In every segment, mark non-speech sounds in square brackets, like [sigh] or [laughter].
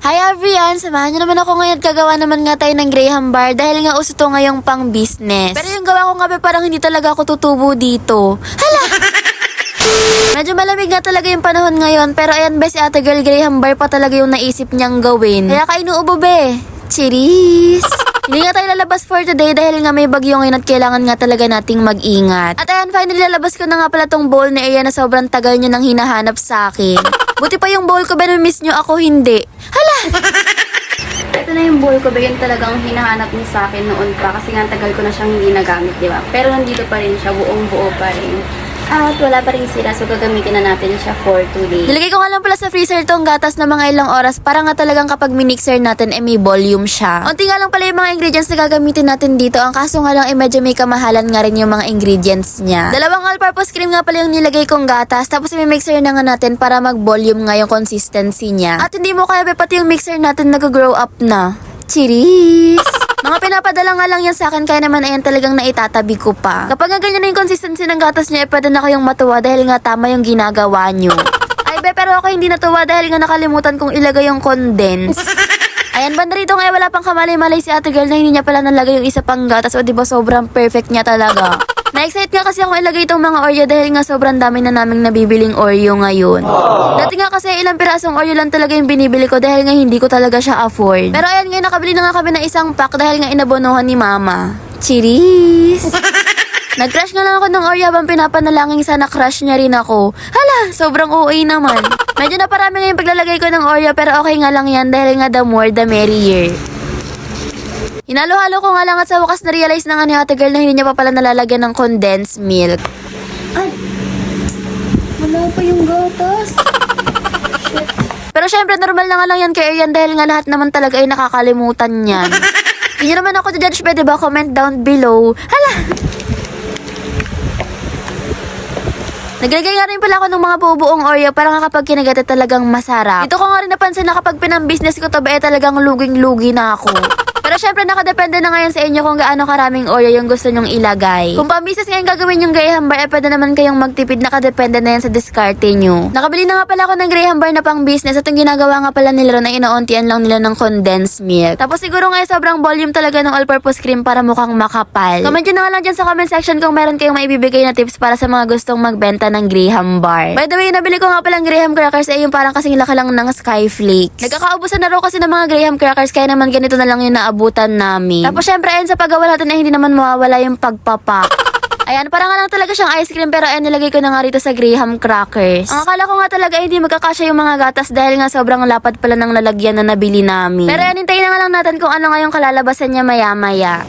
Hi everyone! Samahan niyo naman ako ngayon at gagawa naman nga tayo ng Graham Bar dahil nga uso to ngayong pang business. Pero yung gawa ko nga ba parang hindi talaga ako tutubo dito. Hala! [laughs] Medyo malamig nga talaga yung panahon ngayon pero ayan ba si ate girl Graham Bar pa talaga yung naisip niyang gawin. Kaya kainuubo be. Cheers! [laughs] Hindi nga tayo lalabas for today dahil nga may bagyo ngayon at kailangan nga talaga nating mag-ingat. At ayan, finally lalabas ko na nga pala tong bowl ni Aya na sobrang tagal nyo nang hinahanap sa akin. Buti pa yung bowl ko ba miss nyo ako hindi. Hala! Ito na yung bowl ko, ba yun talagang hinahanap niyo sa akin noon pa kasi nga tagal ko na siyang hindi nagamit, di ba? Pero nandito pa rin siya, buong buo pa rin. At wala pa rin sila, so gagamitin na natin siya for today. Nilagay ko nga lang pala sa freezer tong gatas na mga ilang oras para nga talagang kapag minixer natin eh may volume siya. Unti nga lang pala yung mga ingredients na gagamitin natin dito. Ang kaso nga lang eh medyo may kamahalan nga rin yung mga ingredients niya. Dalawang all-purpose cream nga pala yung nilagay kong gatas tapos i-mixer na nga natin para mag-volume nga yung consistency niya. At hindi mo kaya pati yung mixer natin nag-grow up na. Cheers! Mga pinapadala nga lang yan sa akin kaya naman ayan talagang naitatabi ko pa. Kapag nga ganyan na yung consistency ng gatas niya, eh pwede na kayong matuwa dahil nga tama yung ginagawa nyo. Ay be, pero ako hindi natuwa dahil nga nakalimutan kong ilagay yung condense. Ayan, banda rito nga eh, wala pang kamalay-malay si ate girl na hindi niya pala nalagay yung isa pang gatas o diba sobrang perfect niya talaga. Na-excite nga kasi ako ilagay itong mga Oreo dahil nga sobrang dami na naming nabibiling Oreo ngayon. Dati nga kasi ilang pirasong Oreo lang talaga yung binibili ko dahil nga hindi ko talaga siya afford. Pero ayan ngayon nakabili na nga kami ng isang pack dahil nga inabonohan ni mama. Cheers! [laughs] Nag-crush nga lang ako ng Oreo habang pinapanalangin sana crush niya rin ako. Hala, sobrang OA naman. Medyo naparami nga yung paglalagay ko ng Oreo pero okay nga lang yan dahil nga the more the merrier. Hinalo-halo ko nga lang at sa wakas na-realize na nga ni ate girl na hindi niya pa pala nalalagyan ng condensed milk. Ay! Wala pa yung gatas. [laughs] Pero syempre, normal na nga lang yan kay Arian dahil nga lahat naman talaga ay nakakalimutan yan. [laughs] Hindi naman ako judge, pwede ba? Comment down below. Hala! Naglagay nga rin pala ako ng mga bubuong Oreo para nga kapag kinagat ay talagang masarap. Ito ko nga rin napansin na kapag pinang-business ko to ba eh talagang luging-lugi na ako. Pero syempre nakadepende na ngayon sa inyo kung gaano karaming Oreo yung gusto nyong ilagay. Kung pang-business ngayon gagawin yung Graham Bar, eh pwede naman kayong magtipid nakadepende na yan sa diskarte nyo. Nakabili na nga pala ako ng Graham Bar na pang-business at yung ginagawa nga pala nila na inauntian lang nila ng condensed milk. Tapos siguro nga eh, sobrang volume talaga ng all-purpose cream para mukhang makapal. Comment nyo na lang dyan sa comment section kung meron kayong maibibigay na tips para sa mga gustong magbenta ng Graham Bar. By the way, nabili ko nga palang Graham crackers ay yung parang kasing laki lang ng Skyflakes. Nagkakaubusan na raw kasi ng mga Graham crackers kaya naman ganito na lang yung naabutan namin. Tapos syempre ayun sa paggawa natin ay hindi naman mawawala yung pagpapak. [laughs] Ayan, parang nga lang talaga siyang ice cream pero ayan, nilagay ko na nga rito sa Graham crackers. Ang akala ko nga talaga ay hindi magkakasya yung mga gatas dahil nga sobrang lapad pala ng lalagyan na nabili namin. Pero ayan, hintayin na nga lang natin kung ano nga yung kalalabasan niya maya-maya.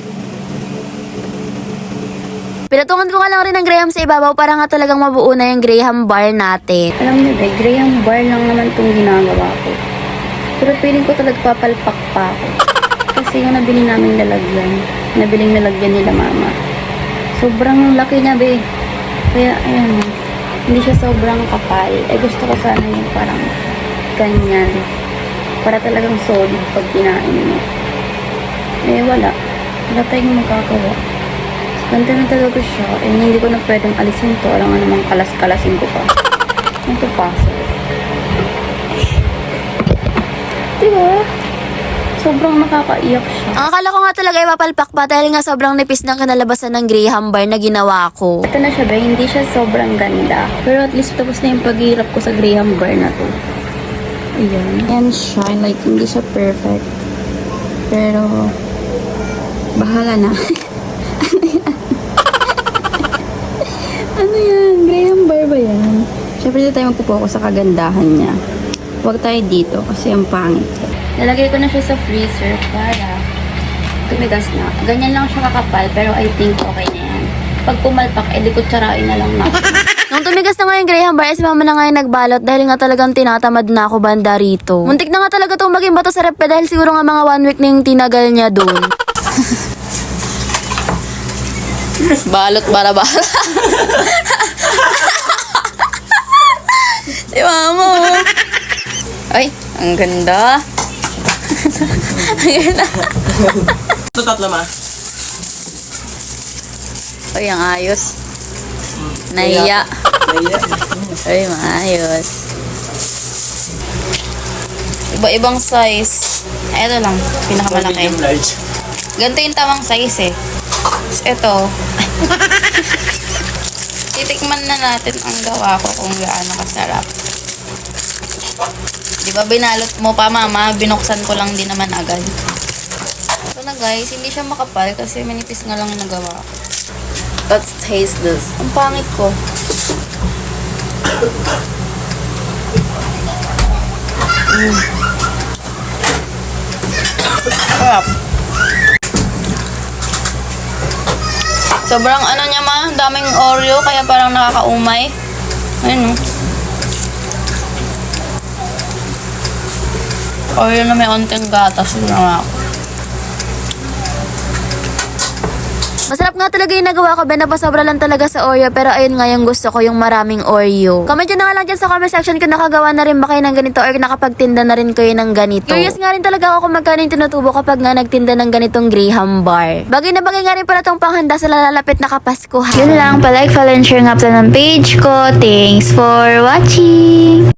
Pinatungan ko nga lang rin ng Graham sa ibabaw para nga talagang mabuo na yung Graham bar natin. Alam niyo ba, Graham bar lang naman itong ginagawa ko. Pero feeling ko talaga papalpak pa ako. Kasi yung nabili namin lalagyan, nabiling lalagyan nila mama. Sobrang laki niya, be. Kaya, ayan, hindi siya sobrang kapal. Eh, gusto ko sana yung parang ganyan. Para talagang solid pag kinain mo. Eh, wala. Wala tayong magkakawa. Ganda na talaga siya. Eh, hindi ko na pwedeng alisin to. Alam nga namang kalas-kalasin ko pa. Ito pa. Diba? Sobrang nakakaiyak siya. Ang akala ko nga talaga ay mapalpak pa dahil nga sobrang nipis ng kinalabasan ng Graham bar na ginawa ko. Ito na siya ba? Hindi siya sobrang ganda. Pero at least tapos na yung paghihirap ko sa Graham bar na to. Ayan. Ayan siya. Like, hindi siya perfect. Pero, bahala na. [laughs] ano yan? Graham bar ba yan? Siyempre, dito tayo magpupokus sa kagandahan niya. Huwag tayo dito kasi ang pangit. Nalagay ko na siya sa freezer para tumigas na. Ganyan lang siya kakapal pero I think okay na yan. Pag pumalpak, edi kutsarain na lang na. Nung tumigas na nga yung Graham bar, si mama na nga yung nagbalot dahil nga talagang tinatamad na ako banda rito. Muntik na nga talaga itong maging bato sa rep dahil siguro nga mga one week na yung tinagal niya doon. [laughs] Balot para ba? [laughs] si mama oh. Ay, ang ganda. Ayan na. Ito tatlo ma. Ay, ang ayos. Naiya. Ay, maayos. Iba-ibang size. Ito lang. Pinakamalaki. Ganito yung tamang size eh. Ito. [laughs] Titikman na natin ang gawa ko kung gaano kasarap. Di ba binalot mo pa mama? Binuksan ko lang din naman agad. Ito na guys, hindi siya makapal kasi manipis nga lang yung nagawa. Let's taste this. Ang pangit ko. Mm. Sobrang ano niya ma, daming Oreo kaya parang nakakaumay. Ayun oh. Oreo na may onting gatas yun na ako. Masarap nga talaga yung nagawa ko, Ben. Napasobra lang talaga sa Oreo. Pero ayun nga yung gusto ko, yung maraming Oreo. Comment nyo na nga lang dyan sa comment section kung nakagawa na rin ba kayo ng ganito or nakapagtinda na rin kayo ng ganito. Curious nga rin talaga ako kung magkano yung tinutubo kapag nga nagtinda ng ganitong Graham bar. Bagay na bagay nga rin pala tong panghanda sa lalapit na Kapaskuhan. Yun lang, palike, follow, and share nga pala ng page ko. Thanks for watching!